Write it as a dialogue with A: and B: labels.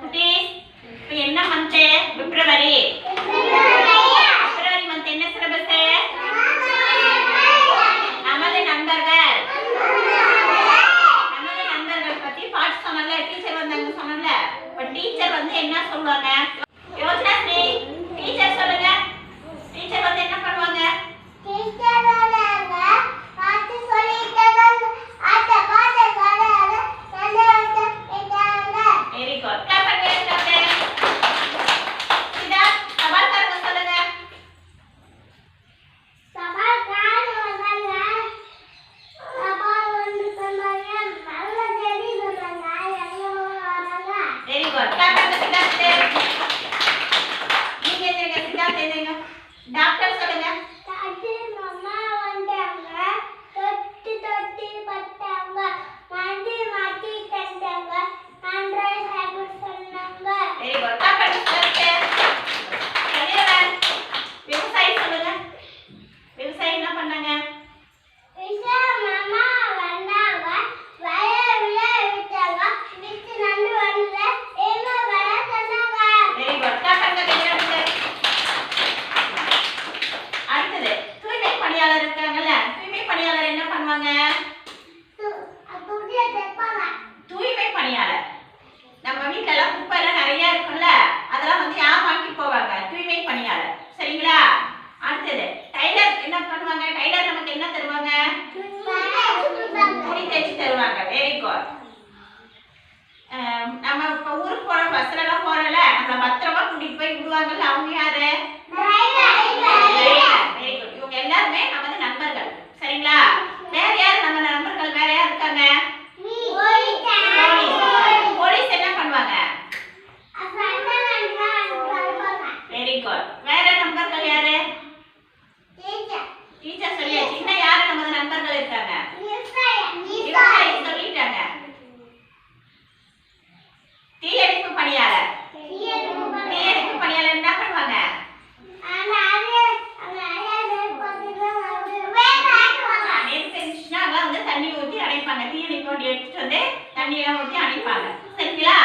A: குட்டீஸ் இப்போ என்ன மந்த் பிப்ரவரி. क्या दे डॉक्टर से कहना இருக்கும் um, நம்ம இப்ப ஊருக்கு போற பஸ்ல எல்லாம் போகிறல நம்மளை பத்திரமா கூட்டிட்டு போய் விடுவாங்கல்ல அவங்க யாரு? எடுத்துட்டு வந்து தண்ணியெல்லாம் ஊற்றி அணைப்பாங்க. சரிங்களா?